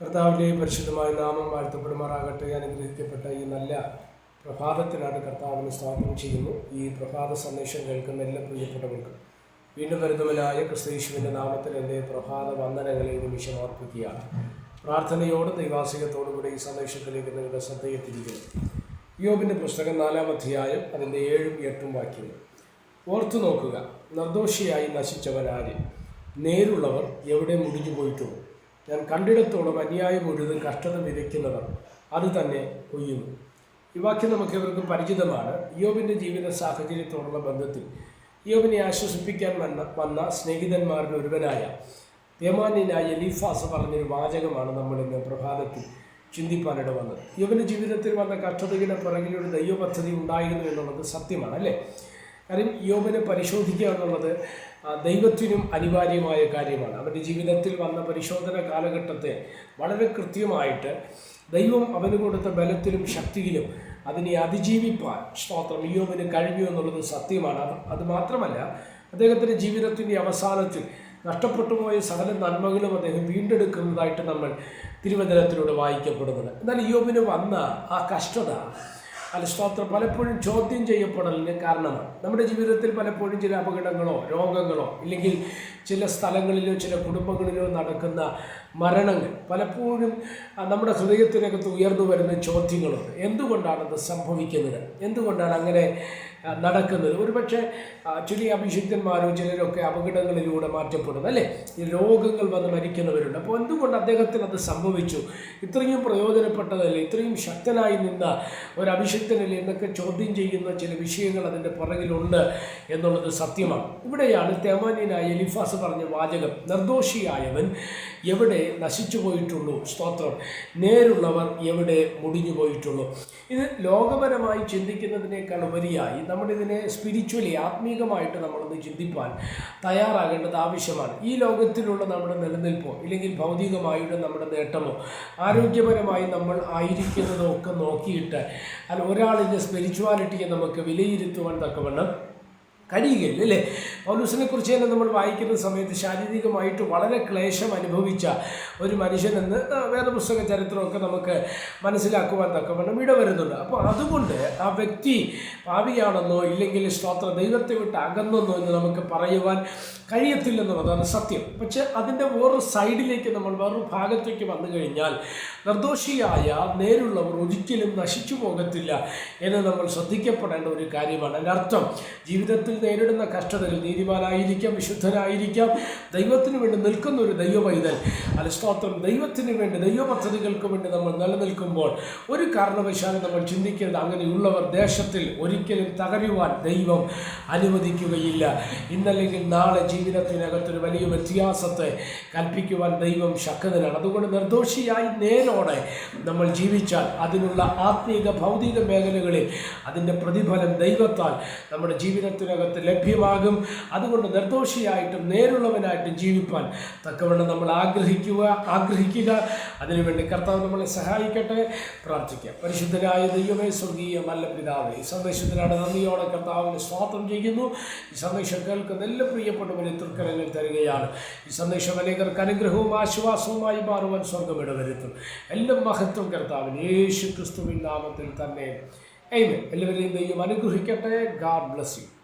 കർത്താവിന്റെ പരിശുദ്ധമായ നാമം വാഴ്ത്തപ്പെടുമാറാകട്ടെ. അനുഗ്രഹിക്കപ്പെട്ട ഈ നല്ല പ്രഭാതത്തിനാണ് കർത്താവിന് സ്ഥാപനം ചെയ്യുന്നു. ഈ പ്രഭാത സന്ദേശം കേൾക്കുന്ന എല്ലാ പ്രിയപ്പെട്ടവർക്കും. വീണ്ടും വരുന്നവനായ ക്രിസ്തീശുവിന്റെ നാമത്തിൽ എന്റെ പ്രഭാത വന്ദനങ്ങളെ നിമിഷം അർപ്പിക്കുകയാണ്. പ്രാർത്ഥനയോടും ദൈവാസികത്തോടും കൂടി ഈ സന്ദേശത്തിലേക്ക് നിങ്ങളുടെ ശ്രദ്ധയെത്തിരിക്കുന്നു യോബിന്റെ പുസ്തകം നാലാം അധ്യായം അതിന്റെ ഏഴും എട്ടും വാക്യങ്ങൾ. ഓർത്തു നോക്കുക നിർദോഷിയായി നശിച്ചവനാര്? നേരുള്ളവർ എവിടെ മുടിഞ്ഞു പോയിട്ടുള്ളൂ ഞാൻ കണ്ടിടത്തോളം അന്യായം ഒഴുതും കഷ്ടത വിതയ്ക്കുന്നവർ അത് തന്നെ കൊയ്യുന്നു. ഈ വാക്യം നമുക്ക് ഇവർക്കും പരിചിതമാണ്. യോബിന്റെ ജീവിത സാഹചര്യത്തോടുള്ള ബന്ധത്തിൽ യോബിനെ ആശ്വസിപ്പിക്കാൻ വന്ന വന്ന സ്നേഹിതന്മാരിൽ ഒരുവനായ യമാന്യനായ എലീഫാസ് പറഞ്ഞൊരു വാചകമാണ് നമ്മൾ ഇന്ന് പ്രഭാതത്തിൽ ചിന്തിപ്പാനിട വന്നത്. യോബിന്റെ ജീവിതത്തിൽ വന്ന കഷ്ടതയുടെ പിറകിലൊരു ദൈവ പദ്ധതി ഉണ്ടായിരുന്നു എന്നുള്ളത് സത്യമാണ് അല്ലേ? കാര്യം യോബിനെ പരിശോധിക്കുക എന്നുള്ളത് ദൈവത്തിനും അനിവാര്യമായ കാര്യമാണ്. അവന്റെ ജീവിതത്തിൽ വന്ന പരിശോധന കാലഘട്ടത്തെ വളരെ കൃത്യമായിട്ട് ദൈവം അവന് കൊടുത്ത ബലത്തിലും ശക്തിയിലും അതിനെ അതിജീവിപ്പാൻ സ്തോത്രം യോബിന് കഴിഞ്ഞു എന്നുള്ളത് സത്യമാണ്. അത് അത് മാത്രമല്ല അദ്ദേഹത്തിന്റെ ജീവിതത്തിന്റെ അവസാനത്തിൽ നഷ്ടപ്പെട്ടു പോയ സകല നന്മകളും അദ്ദേഹം വീണ്ടെടുക്കുന്നതായിട്ട് നമ്മൾ തിരുവചനത്തിലൂടെ വായിക്കപ്പെടുന്നത്. എന്നാൽ യോബിന് വന്ന ആ കഷ്ടത അല്ല സ്തോത്രം പലപ്പോഴും ചോദ്യം ചെയ്യപ്പെടലിന് കാരണമാണ്. നമ്മുടെ ജീവിതത്തിൽ പലപ്പോഴും ചില അപകടങ്ങളോ രോഗങ്ങളോ ഇല്ലെങ്കിൽ ചില സ്ഥലങ്ങളിലോ ചില കുടുംബങ്ങളിലോ നടക്കുന്ന മരണങ്ങൾ പലപ്പോഴും നമ്മുടെ ഹൃദയത്തിനകത്ത് ഉയർന്നു വരുന്ന ചോദ്യങ്ങളുണ്ട് എന്തുകൊണ്ടാണത് സംഭവിക്കുന്നത്? എന്തുകൊണ്ടാണ് അങ്ങനെ നടക്കുന്നത്. ഒരുപക്ഷെ ചില അഭിഷിക്തന്മാരോ ചിലരൊക്കെ അപകടങ്ങളിലൂടെ മാറ്റപ്പെടുന്നു അല്ലേ? ഈ രോഗങ്ങൾ വന്ന് മരിക്കുന്നവരുണ്ട്. അപ്പോൾ എന്തുകൊണ്ട് അദ്ദേഹത്തിന് അത് സംഭവിച്ചു? ഇത്രയും പ്രയോജനപ്പെട്ടതല്ല? ഇത്രയും ശക്തനായി നിന്ന ഒരു അഭിഷിക്തനല്ലേ എന്നൊക്കെ ചോദ്യം ചെയ്യുന്ന ചില വിഷയങ്ങൾ അതിന്റെ പുറകിലുണ്ട് എന്നുള്ളത് സത്യമാണ്. ഇവിടെയാണ് തേമാനിയനായ എലിഫാസ് പറഞ്ഞ വാചകം. നിർദോഷിയായവൻ എവിടെ നശിച്ചു പോയിട്ടുള്ളൂ സ്തോത്രം. നേരുള്ളവർ എവിടെ മുടിഞ്ഞു പോയിട്ടുള്ളൂ ഇത് ലോകപരമായി ചിന്തിക്കുന്നതിനേക്കാൾ ഉപരിയായി നമ്മളിതിനെ സ്പിരിച്വലി ആത്മീകമായിട്ട് നമ്മളൊന്ന് ചിന്തിപ്പാൻ തയ്യാറാകേണ്ടത് ആവശ്യമാണ്. ഈ ലോകത്തിലുള്ള നമ്മുടെ നിലനിൽപ്പോ ഇല്ലെങ്കിൽ ഭൗതികമായുള്ള നമ്മുടെ നേട്ടമോ ആരോഗ്യപരമായി നമ്മൾ ആയിരിക്കുന്നതോ ഒക്കെ നോക്കിയിട്ട് അല്ല ഒരാളിന്റെ സ്പിരിച്വാലിറ്റിയെ നമുക്ക് വിലയിരുത്തുവാൻ തക്കവണ്ണം കഴിയുകയില്ല അല്ലേ? പൗലൂസിനെ കുറിച്ച് തന്നെ നമ്മൾ വായിക്കുന്ന സമയത്ത് ശാരീരികമായിട്ട് വളരെ ക്ലേശം അനുഭവിച്ച ഒരു മനുഷ്യനെന്ന് വേദപുസ്തക ചരിത്രമൊക്കെ നമുക്ക് മനസ്സിലാക്കുവാൻ തക്കവണ്ണം ഇടവരുന്നുണ്ട്. അപ്പോൾ അതുകൊണ്ട് ആ വ്യക്തി പാവിയാണെന്നോ ഇല്ലെങ്കിൽ സ്തോത്ര ദൈവത്തെ വിട്ട് അകന്നെന്നോ എന്ന് നമുക്ക് പറയുവാൻ കഴിയത്തില്ലെന്നുള്ളതാണ് സത്യം. പക്ഷെ അതിന്റെ വേറൊരു സൈഡിലേക്ക് നമ്മൾ വേറൊരു ഭാഗത്തേക്ക് വന്നു കഴിഞ്ഞാൽ നിർദോഷിയായ നേരുള്ളവർ ഒരിക്കലും നശിച്ചു പോകത്തില്ല എന്ന് നമ്മൾ ശ്രദ്ധിക്കപ്പെടേണ്ട ഒരു കാര്യമാണ്. അതിന്റെ അർത്ഥം ജീവിതത്തിൽ നേരിടുന്ന കഷ്ടതയിൽ നീതിമാനായിരിക്കാം വിശുദ്ധനായിരിക്കാം ദൈവത്തിന് വേണ്ടി നിൽക്കുന്ന ഒരു ദൈവവൈതൽ അല്ല സ്തോത്രം ദൈവത്തിന് വേണ്ടി ദൈവ പദ്ധതികൾക്ക് വേണ്ടി നമ്മൾ നിലനിൽക്കുമ്പോൾ ഒരു കാരണവശാലും നമ്മൾ ചിന്തിക്കരുത്. അങ്ങനെയുള്ളവർ ദേശത്തിൽ ഒരിക്കലും തകരുവാൻ ദൈവം അനുവദിക്കുകയില്ല. ഇന്നല്ലെങ്കിൽ നാളെ ജീവിതത്തിനകത്തൊരു വലിയ വ്യത്യാസത്തെ കൽപ്പിക്കുവാൻ ദൈവം ശക്തനാണ്. അതുകൊണ്ട് നിർദോഷിയായി നേരോടെ നമ്മൾ ജീവിച്ചാൽ അതിനുള്ള ആത്മീക ഭൗതിക മേഖലകളിൽ അതിന്റെ പ്രതിഫലം ദൈവത്താൽ നമ്മുടെ ജീവിതത്തിനകത്ത് ലഭ്യമാകും. അതുകൊണ്ട് നിർദോഷിയായിട്ടും നേരുള്ളവനായിട്ടും ജീവിപ്പാൻ തക്കവണ്ണം നമ്മൾ ആഗ്രഹിക്കുക ആഗ്രഹിക്കുക. അതിനുവേണ്ടി കർത്താവ് നമ്മളെ സഹായിക്കട്ടെ. പ്രാർത്ഥിക്കാം. പരിശുദ്ധനായ ദൈവമേ സ്വർഗീയ നല്ല പിതാവേ ഈ സന്ദേശത്തിനാണ് നന്ദിയോടെ കർത്താവിന് സ്വാതന്ത്ര്യം ചെയ്യുന്നു. ഈ സന്ദേശം കേൾക്കുന്ന എല്ലാ പ്രിയപ്പെട്ടവരെ തൃക്കരങ്ങൾ തരികയാണ്. ഈ സന്ദേശം അനേകർക്ക് അനുഗ്രഹവും ആശ്വാസവുമായി മാറുവാൻ സ്വർഗം ഇടവരുത്തും. എല്ലാം മഹത്വം കർത്താവിന്. യേശു ക്രിസ്തുവിൻ നാമത്തിൽ തന്നെ. എയ്മേ എല്ലാവരെയും ദൈവം അനുഗ്രഹിക്കട്ടെ. God bless you